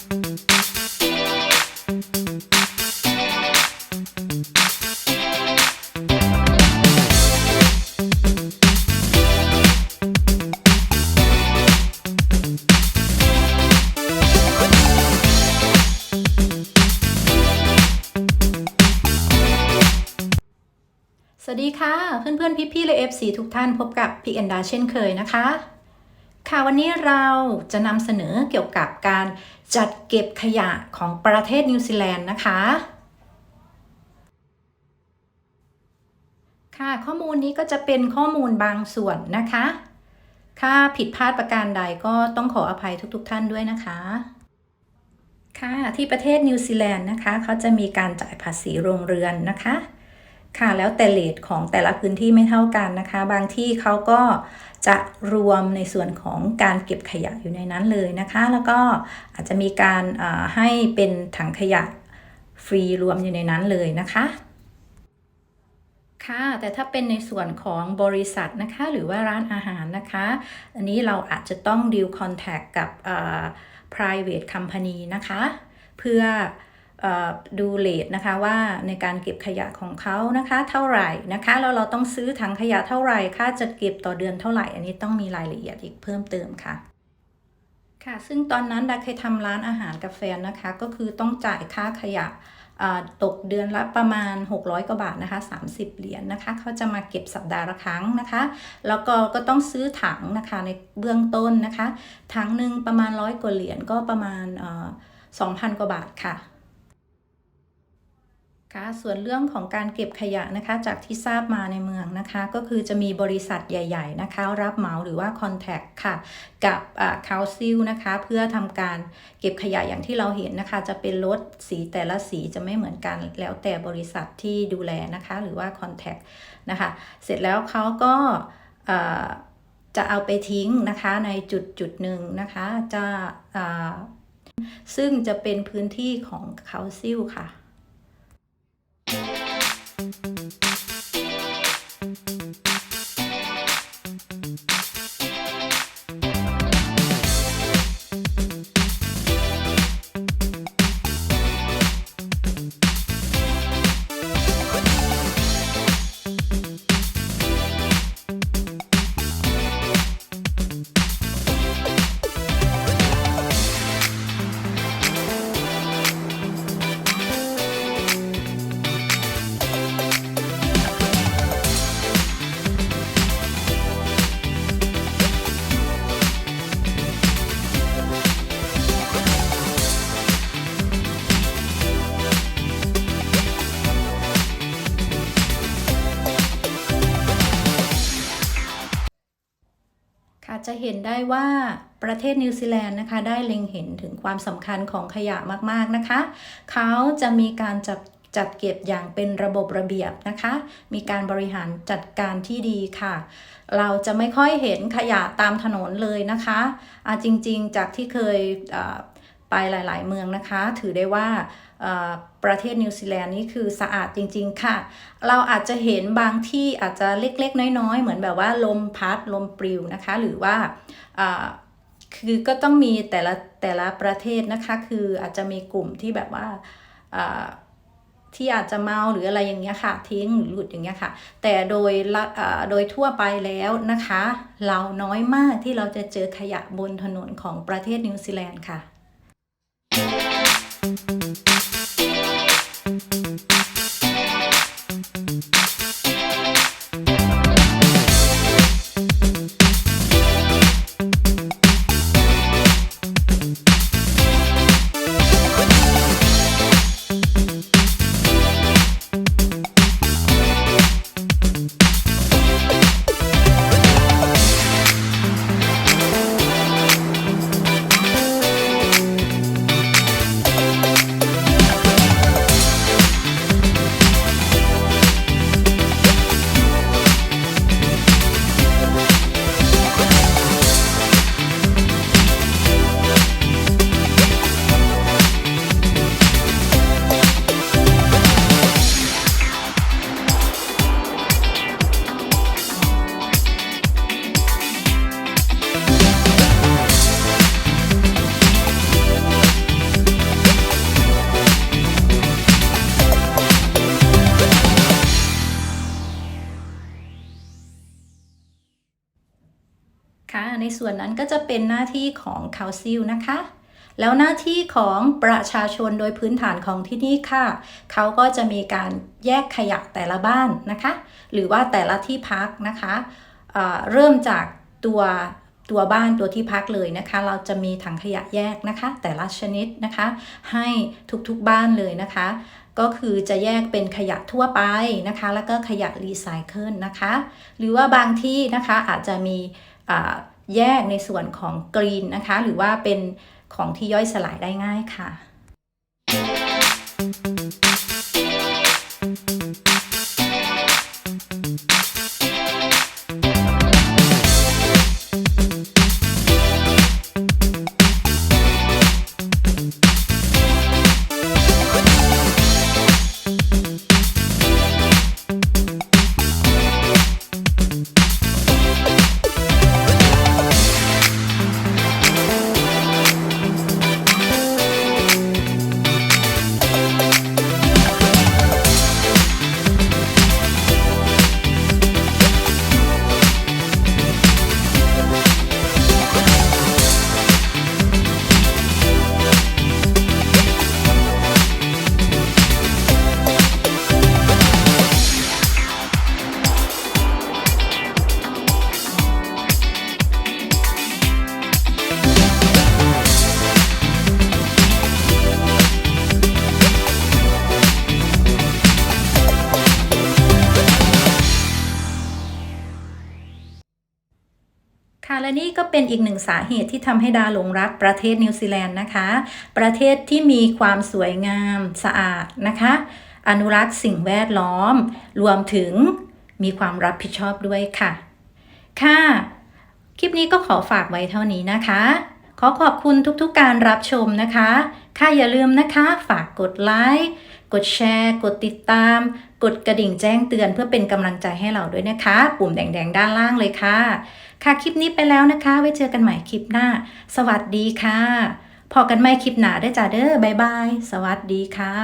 สวัสดีค่ะ เพื่อนๆ พี่ๆและ FC ทุกท่านพบกับพี่แอนดาเช่นเคยนะคะ ค่ะวันนี้เราจะนำเสนอเกี่ยวกับการจัดเก็บขยะของประเทศนิวซีแลนด์นะคะ ค่ะข้อมูลนี้ก็จะเป็นข้อมูลบางส่วนนะคะ ถ้าผิดพลาดประการใดก็ต้องขออภัยทุกๆท่านด้วยนะคะ ค่ะที่ประเทศนิวซีแลนด์นะคะเขาจะมีการจ่ายภาษีโรงเรือนนะคะ ค่ะแล้วแต่เลทของแต่ละพื้นที่ไม่เท่ากันนะคะ บางที่เขาก็จะรวมในส่วนของการเก็บขยะอยู่ในนั้นเลยนะคะ แล้วก็อาจจะมีการให้เป็นถังขยะฟรีรวมอยู่ในนั้นเลยนะคะค่ะแต่ถ้าเป็นในส่วนของบริษัทนะคะ หรือว่าร้านอาหารนะคะ อันนี้เราอาจจะต้องดีลคอนแทคกับ private company นะคะ เพื่อ ดูเลทนะคะว่าในการเก็บขยะของเขานะคะ เท่าไหร่นะคะแล้วเราต้องซื้อถังขยะเท่าไหร่ค่าจัดเก็บต่อเดือนเท่าไหร่ อันนี้ต้องมีรายละเอียดอีกเพิ่มเติมค่ะ ค่ะ ซึ่งตอนนั้นดาเคยทำร้านอาหารกับแฟนะคะ ก็คือต้องจ่ายค่าขยะตกเดือนละประมาณ 600 กว่าบาทนะคะ 30 เหรียญนนะคะ เขาจะมาเก็บสัปดาห์ละครั้งนะคะ แล้วก็ก็ต้องซื้อถังนะคะในเบื้องต้นนะคะ ถังหนึ่งประมาณร้อยกว่าเหรียญก็ประมาณสองพันกว่าบาทค่ะ ค่ะส่วนเรื่องของการเก็บขยะนะคะจากที่ทราบมาในเมืองนะคะ ก็คือจะมีบริษัทใหญ่ๆนะคะรับเหมาหรือว่าคอนแทคค่ะกับคาวซิลนะคะเพื่อทำการเก็บขยะอย่างที่เราเห็นนะคะ จะเป็นรถสีแต่ละสีจะไม่เหมือนกันแล้วแต่บริษัทที่ดูแลนะคะหรือว่าคอนแทคนะคะเสร็จแล้วเขาก็จะเอาไปทิ้งนะคะในจุดจุดหนึ่งนะคะจะซึ่งจะเป็นพื้นที่ของคาวซิลค่ะ Thank you. เห็นได้ว่าประเทศนิวซีแลนด์นะคะ ได้เล็งเห็นถึงความสำคัญของขยะมากๆนะคะ เขาจะมีการจัดจัดเก็บอย่างเป็นระบบระเบียบนะคะ มีการบริหารจัดการที่ดีค่ะ เราจะไม่ค่อยเห็นขยะตามถนนเลยนะคะอ่าจริงๆ จากที่เคย ไปหลาย ๆ เมืองนะคะ ถือได้ว่าประเทศนิวซีแลนด์นี่คือสะอาดจริง ๆ ค่ะ เราอาจจะเห็นบางที่อาจจะเล็ก ๆ น้อย ๆ เหมือนแบบว่าลมพัดลมปลิวนะคะ หรือว่าคือก็ต้องมีแต่ละแต่ละประเทศนะคะ คืออาจจะมีกลุ่มที่แบบว่าที่อาจจะเมาหรืออะไรอย่างเงี้ยค่ะ ทิ้งหรือหลุดอย่างเงี้ยค่ะ แต่โดยโดยทั่วไปแล้วนะคะ เราน้อยมากที่เราจะเจอขยะบนถนนของประเทศนิวซีแลนด์ค่ะ ค ในส่วนนั้นก็จะเป็นหน้าที่ของคาวซิลนะคะ แล้วหน้าที่ของประชาชนโดยพื้นฐานของที่นี่ค่ะ เขาก็จะมีการแยกขยะแต่ละบ้านนะคะ หรือว่าแต่ละที่พักนะคะเเริ่มจากตัวตัวบ้านตัวที่พักเลยนะคะ เราจะมีถังขยะแยกนะคะ แต่ละชนิดนะคะ ให้ทุกๆบ้านเลยนะคะ ก็คือจะแยกเป็นขยะทั่วไปนะคะ แล้วก็ขยะรีไซเคิลนะคะ หรือว่าบางที่นะคะอาจจะมี แยกในส่วนของกรีนนะคะ หรือว่าเป็นของที่ย่อยสลายได้ง่ายค่ะค่ะ และนี่ก็เป็นอีกหนึ่งสาเหตุที่ทำให้ดาหลงรักประเทศนิวซีแลนด์นะคะ ประเทศที่มีความสวยงามสะอาดนะคะ อนุรักษ์สิ่งแวดล้อม รวมถึงมีความรับผิดชอบด้วยค่ะ ค่ะ คลิปนี้ก็ขอฝากไว้เท่านี้นะคะ ขอขอบคุณทุกๆการรับชมนะคะ ค่ะอย่าลืมนะคะ ฝากกดไลค์ กดแชร์ กดติดตาม กดกระดิ่งแจ้งเตือนเพื่อเป็นกำลังใจให้เราด้วยนะคะ ปุ่มแดงๆ ด้านล่างเลยค่ะ ค่ะคลิปนี้ไปแล้วนะคะ ไว้เจอกันใหม่คลิปหน้า สวัสดีค่ะ พอกันใหม่คลิปหน้าได้จ้าเด้อบายบาย สวัสดีค่ะ